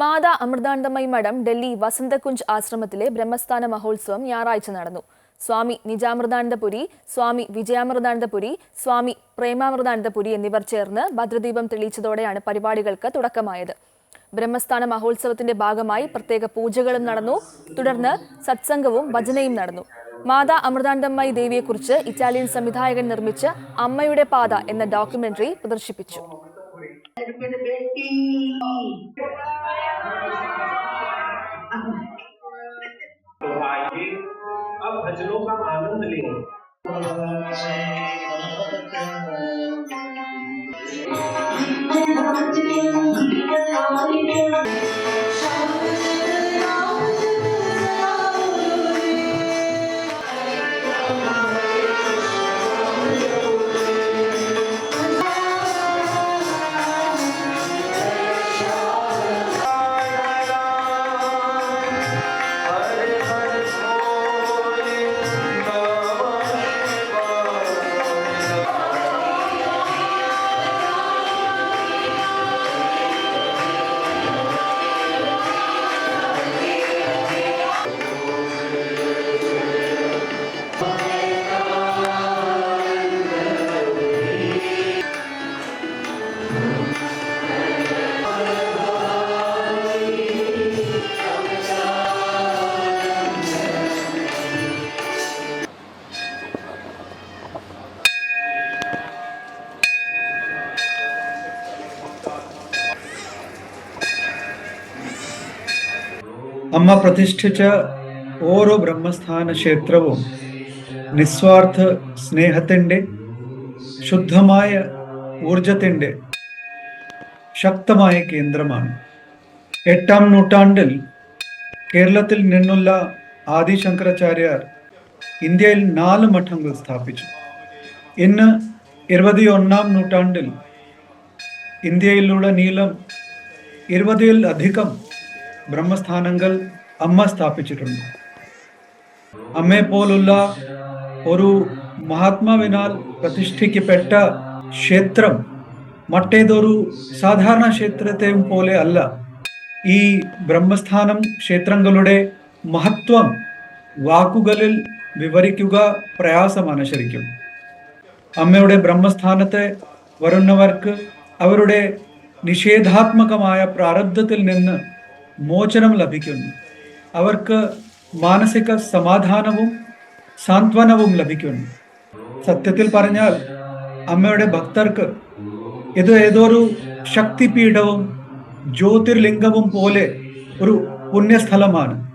മാതാ അമൃതാനന്ദമയി മഠം ഡൽഹി വസന്തകുഞ്ച് ആശ്രമത്തിലെ ബ്രഹ്മസ്ഥാന മഹോത്സവം ഞായറാഴ്ച നടന്നു. സ്വാമി നിജാമൃതാനന്ദപുരി സ്വാമി വിജയാമൃതാനന്ദപുരി സ്വാമി പ്രേമാമൃതാനന്ദപുരി എന്നിവർ ചേർന്ന് ഭദ്രദീപം തെളിയിച്ചതോടെയാണ് പരിപാടികൾക്ക് തുടക്കമായത്. ബ്രഹ്മസ്ഥാന മഹോത്സവത്തിന്റെ ഭാഗമായി പ്രത്യേക പൂജകളും നടന്നു. തുടർന്ന് സത്സംഗവും ഭജനയും നടന്നു. മാതാ അമൃതാനന്ദമായി ദേവിയെക്കുറിച്ച് ഇറ്റാലിയൻ സംവിധായകൻ നിർമ്മിച്ച അമ്മയുടെ പാത എന്ന ഡോക്യുമെന്ററി പ്രദർശിപ്പിച്ചു. भजनों का आनंद लें അമ്മ പ്രതിഷ്ഠിച്ച ഓരോ ബ്രഹ്മസ്ഥാന ക്ഷേത്രവും നിസ്വാർത്ഥ സ്നേഹത്തിന്റെ ശുദ്ധമായ ഊർജത്തിന്റെ ശക്തമായ കേന്ദ്രമാണ്. എട്ടാം നൂറ്റാണ്ടിൽ കേരളത്തിൽ നിന്നുള്ള ആദിശങ്കരാചാര്യർ ഇന്ത്യയിൽ നാല് മഠങ്ങൾ സ്ഥാപിച്ചു. ഇന്ന് ഇരുപത്തിയൊന്നാം നൂറ്റാണ്ടിൽ ഇന്ത്യയിലുള്ള നീളം ഇരുപതിൽ അധികം ബ്രഹ്മസ്ഥാനങ്ങൾ അമ്മ സ്ഥാപിച്ചിട്ടുണ്ട്. അമ്മയെ പോലുള്ള ഒരു മഹാത്മാവിനാൽ പ്രതിഷ്ഠിക്കപ്പെട്ട ക്ഷേത്രം മറ്റേതൊരു സാധാരണ ക്ഷേത്രത്തെയും പോലെ അല്ല. ഈ ബ്രഹ്മസ്ഥാനം ക്ഷേത്രങ്ങളുടെ മഹത്വം വാക്കുകളിൽ വിവരിക്കുക പ്രയാസമാണ് ശരിക്കും. അമ്മയുടെ ബ്രഹ്മസ്ഥാനത്തെ വരുന്നവർക്ക് അവരുടെ നിഷേധാത്മകമായ പ്രാരബ്ധത്തിൽ നിന്ന് മോചനം ലഭിക്കുന്നു. അവർക്ക് മാനസിക സമാധാനവും സാന്ത്വനവും ലഭിക്കുന്നു. സത്യത്തിൽ പറഞ്ഞാൽ അമ്മയുടെ ഭക്തർക്ക് ഇത് ഏതൊരു ശക്തിപീഠവും ജ്യോതിർലിംഗവും പോലെ ഒരു പുണ്യസ്ഥലമാണ്.